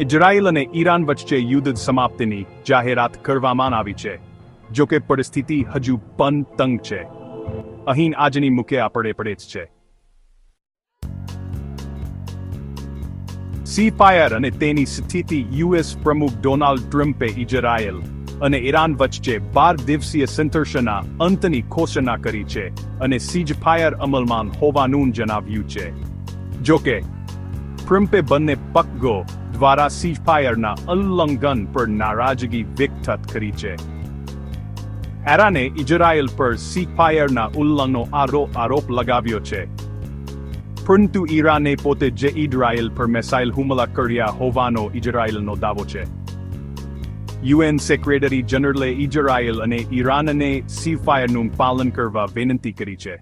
Israel અને Iran વચ્ચે યુદ્ધ સમાપ્તિની જાહેરાત કરવામાં આવી છે, જો કે પરિસ્થિતિ હજુ પણ તંગ છે. અહીં આજની મુખ્ય આપણે પડે જ છે. સીફાયર અને તેની સ્થિતિ યુએસ પ્રમુખ ડોનાલ્ડ ટ્રમ્પે ઇઝરાયલ અને ઈરાન વચ્ચે બાર દિવસીય સંઘર્ષના અંતની ઘોષણા કરી છે અને સીજ ફાયર અમલમાં હોવાનું જણાવ્યું છે. જોકે ટ્રમ્પે બંને પક્ષો દ્વારા સીજફાયરના ઉલ્લંઘન પર નારાજગી વ્યક્ત કરી છે એરાને ઇઝરાયેલ પર સીફાયરના ઉલ્લંઘનનો આરોપ આરોપ લગાવ્યો છે પરંતુ ઈરાને પોતે જે ઇઝરાયેલ પર મિસાઇલ હુમલા કર્યા હોવાનો ઇઝરાયેલનો દાવો છે યુએન સેક્રેટરી જનરલે ઇઝરાયેલ અને ઈરાનને સીફાયરનું પાલન કરવા વિનંતી કરી છે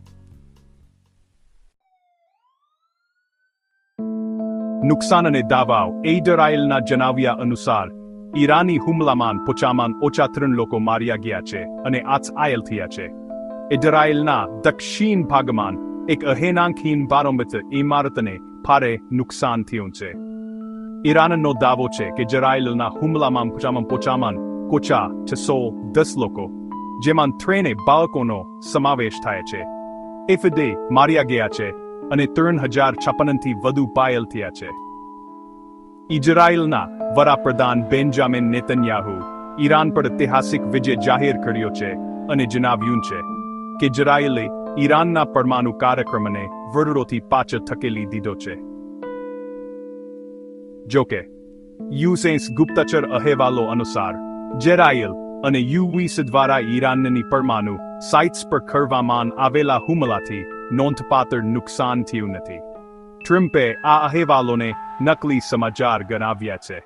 નુકસાન અને દાવાઓ. ઇઝરાયેલના જણાવ્યા અનુસાર, ઈરાની હુમલામાં પોચામાં ઓછા ત્રણ લોકો માર્યા ગયા છે અને આયલ થયા છે. ઇઝરાયેલના દક્ષિણ ભાગમાં એક અહેનાંકહીન બારોમિત ઇમારતને ભારે નુકસાન થયું છે. ઈરાનનો દાવો છે કે જરાયેલના હુમલામાં પોચામાં પોચામાં કોચા છસો દસ લોકો, જેમાં ત્રણે બાળકોનો સમાવેશ થાય છે. એફદે માર્યા ગયા છે. અને ત્રણ હજાર છપ્પનથી વધુ પાયલ થયા છે. ઇઝરાયલના વડાપ્રધાન બેન્જામિન નેતન્યાહુ ઈરાન પર ઐતિહાસિક વિજય જાહેર કર્યો છે અને જણાવ્યું છે કે ઇઝરાયલે ઈરાનના પરમાણુ કાર્યક્રમને વરડોથી પાછળ ઠકેલી દીધો છે. જોકે યુસેન્સ ગુપ્તચર અહેવાલો અનુસાર જેરાયલ અને યુવીસ દ્વારા ઈરાનની પરમાણુ સાઇટ્સ પર કરવામાં આવેલા હુમલાથી નોંધપાત્ર નુકસાન થયું નથી ટ્રમ્પે આ અહેવાલોને નકલી સમાચાર ગણાવ્યા છે.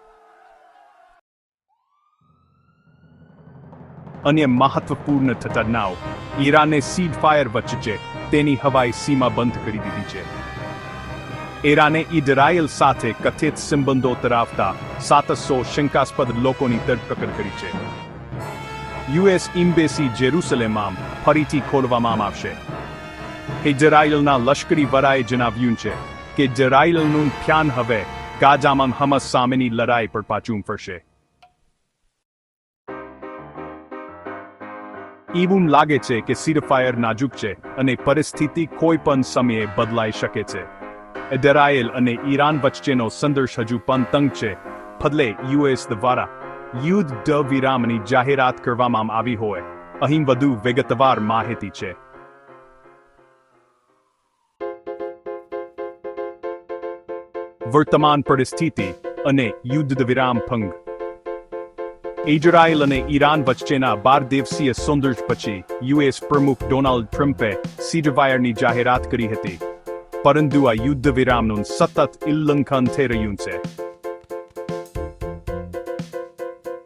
અન્ય મહત્વપૂર્ણ ઘટનાઓ ઈરાને સીડ ફાયર વચ્ચે તેની હવાઈ સીમા બંધ કરી દીધી છે. ઈરાને ઇઝરાયલ સાથે કથિત સંબંધો ધરાવતા સાતસો શંકાસ્પદ લોકોની ધરપકડ કરી છે. યુએસ ઇમ્બેસી જેરુસલેમમાં ફરીથી ખોલવામાં આવશે. ઇઝરાયેલના લશ્કરી વડાએ જણાવ્યું છે કે ઇઝરાયેલનું ધ્યાન હવે ગાજામાં હમસ સામેની લડાઈ પર પાછું ફરશે. એવું લાગે છે કે સીરફાયર નાજુક છે અને પરિસ્થિતિ કોઈ પણ સમયે બદલાઈ શકે છે. ઇઝરાયલ અને ઈરાન વચ્ચેનો સંઘર્ષ હજુ પણ તંગ છે. બદલે યુએસ દ્વારા યુદ્ધ વિરામની જાહેરાત કરવામાં આવી હોય. અહીં વધુ વિગતવાર માહિતી છે. વર્તમાન પરિસ્થિતિ અને યુદ્ધ વિરામ ભંગ ઇઝરાયલ અને ઈરાન વચ્ચેના બાર દિવસીય સંઘર્ષ પછી યુએસ પ્રમુખ ડોનાલ્ડ ટ્રમ્પે સીઝફાયરની જાહેરાત કરી હતી પરંતુ આ યુદ્ધ વિરામનું સતત ઉલ્લંઘન થઈ રહ્યું છે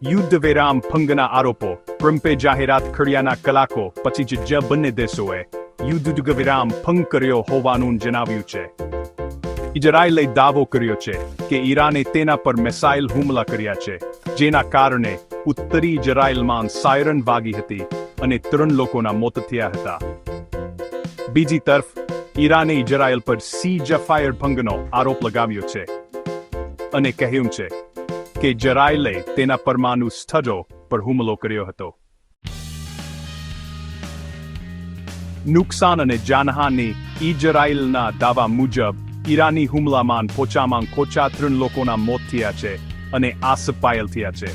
યુદ્ધ વિરામ ભંગના આરોપો ટ્રમ્પે જાહેરાત કર્યાના કલાકો પછી જ બંને દેશોએ યુદ્ધ વિરામ ભંગ કર્યો હોવાનું જણાવ્યું છે ઇઝરાયેલે દાવો કર્યો છે કે ઈરાને તેના પર મિસાઇલ હુમલા કર્યા છે, જેના કારણે ઉત્તરી ઇઝરાયેલમાં સાયરન વાગી હતી અને ત્રણ લોકોના મોત થયા હતા. બીજી તરફ, ઈરાને ઇઝરાયેલ પર સી જફાયર ભંગનો આરોપ લગાવ્યો છે અને કહ્યું છે કે ઇઝરાયેલે તેના પરમાણુ સ્થળો પર હુમલો કર્યો હતો. નુકસાન અને જાનહાની ઇઝરાયેલના દાવા મુજબ ઈરાની હુમલામાં પોચામાં કોચા ત્રણ લોકોના મોત થયા છે અને આસપાયેલ થયા છે.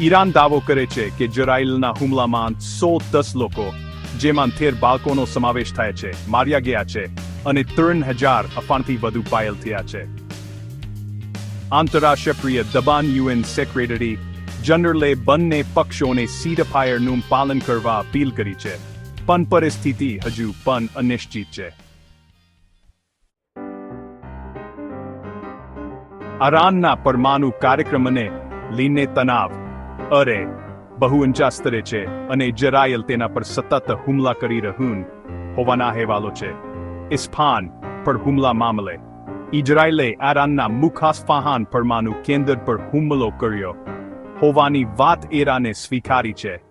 ઈરાન દાવો કરે છે કે જરાઇલના હુમલામાં સો દસ લોકો, જેમાં તેર બાળકોનો સમાવેશ થાય છે, માર્યા ગયા છે અને ત્રણ હજાર અફાણથી વધુ પાયલ થયા છે. આંતરરાષ્ટ્રીય દબાણ યુએન સેક્રેટરી જનરલે બંને પક્ષોને સીડફાયરનું પાલન કરવા અપીલ કરી છે. પણ પરિસ્થિતિ હજુ પણ અનિશ્ચિત છે. અરાનના પરમાણુ કાર્યક્રમને લીને તણાવ, અરે બહુ ઊંચા સ્તરે છે અને ઇઝરાયલ તેના પર સતત હુમલા કરી રહ્યું હોવાના અહેવાલો છે. ઇસ્ફાન પર હુમલા મામલે, ઇઝરાયલે આરાનના મુખાસ્ફાહાન પરમાણુ કેન્દ્ર પર હુમલો કર્યો હોવાની વાત એરાને સ્વીકારી છે.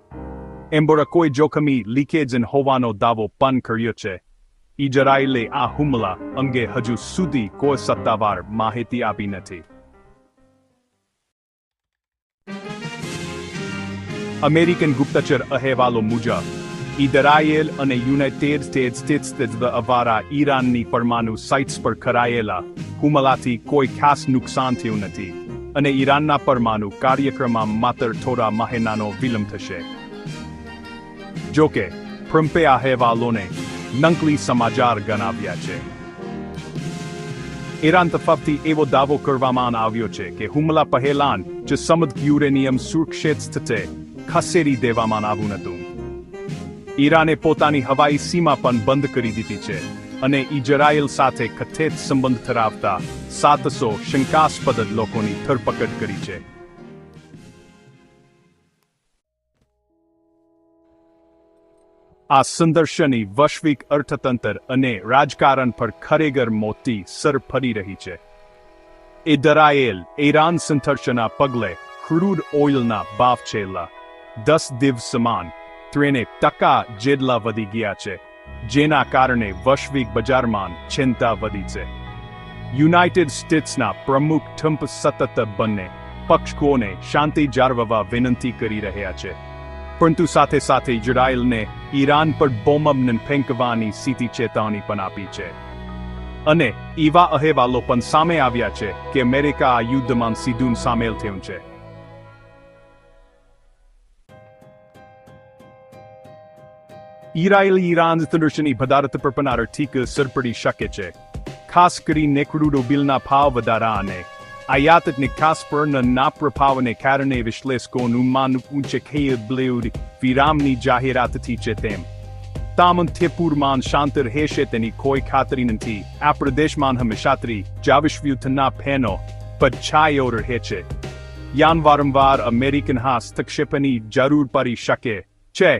એમ્બોરા કોઈ જોખમી લીકેજ હોવાનો દાવો પણ કર્યો છે. ઇઝરાયેલે આ હુમલા અંગે હજુ સુધી કોઈ સત્તાવાર માહિતી આપી નથી. અમેરિકન ગુપ્તચર અહેવાલો મુજબ ઇઝરાયેલ અને યુનાઇટેડ સ્ટેટ્સ સ્થિત અવારા ઈરાનની પરમાણુ સાઇટ્સ પર કરાયેલા હુમલાથી કોઈ ખાસ નુકસાન થયું નથી અને ઈરાનના પરમાણુ કાર્યક્રમમાં માત્ર થોડા મહિનાનો વિલંબ થશે. જોકે, ટ્રમ્પે અહેવાલોને નકલી સમાચાર ગણાવ્યા છે. ઈરાન તરફથી એવો દાવો કરવામાં આવ્યો છે કે હુમલા પહેલાં જ સમદ યુરેનિયમ સુરક્ષિત ખસેડી દેવામાં આવ્યું હતું. ઈરાને પોતાની હવાઈ સીમા પણ બંધ કરી દીધી છે અને ઇઝરાયેલ સાથે કથિત સંબંધ ધરાવતા સાતસો શંકાસ્પદ લોકોની ધરપકડ કરી છે. આ સંદર્શની વૈશ્વિક અર્થતંત્ર અને રાજકારણ પર ખરેખર મોટી સર ફરી રહી છે. એ ડરાયેલ ઈરાન સંઘર્ષના પગલે ક્રૂડ ઓઇલના ભાવ છેલ્લા દસ દિવસમાં ત્રણે ટકા જેટલા વધી ગયા છે, જેના કારણે વૈશ્વિક બજારમાં ચિંતા વધી છે. યુનાઇટેડ સ્ટેટ્સના પ્રમુખ ટ્રમ્પ સતત બંને પક્ષકોને શાંતિ જાળવવા વિનંતી કરી રહ્યા છે. પરંતુ સાથે સાથે ઇઝરાયલને ઈરાન પર બોમ્બને ફેંકવાની સીધી ચેતવણી પણ આપી છે. અને એવા અહેવાલો પણ સામે આવ્યા છે કે અમેરિકા આ યુદ્ધમાં સીધું સામેલ થયું છે. ઇઝરાયેલ ઈરાન સંઘર્ષની પદાર્થ પર પણ આર્થિક સર પડી શકે છે. ખાસ કરીને ક્રૂડ બિલના ભાવ વધારા અને આયાત નિકાસ પરના ના પ્રભાવને કારણે વિશ્લેષકોનું માનવું ઊંચે ખેબલેઉડ વિરામની જાહેરાતથી છે તેમ તામંથેપુરમાં શાંત રહેશે તેની કોઈ ખાતરી નથી આ પ્રદેશમાં હંમેશાત્રી જાવિશ્વયુદ્ધના ફેનો પછાયો રહે છે યાન વારંવાર અમેરિકન હસ્તક્ષેપની જરૂર પડી શકે છે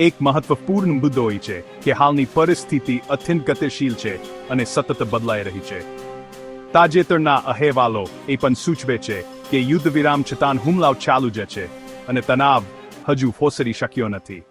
એક મહત્વપૂર્ણ મુદ્દો છે કે હાલની પરિસ્થિતિ અત્યંત ગતિશીલ છે અને સતત બદલાઈ રહી છે. તાજેતરના અહેવાલો એ પણ સૂચવે છે કે યુદ્ધ વિરામ છતાં હુમલાઓ ચાલુ જ છે અને તણાવ હજુ ફોસરી શક્યો નથી.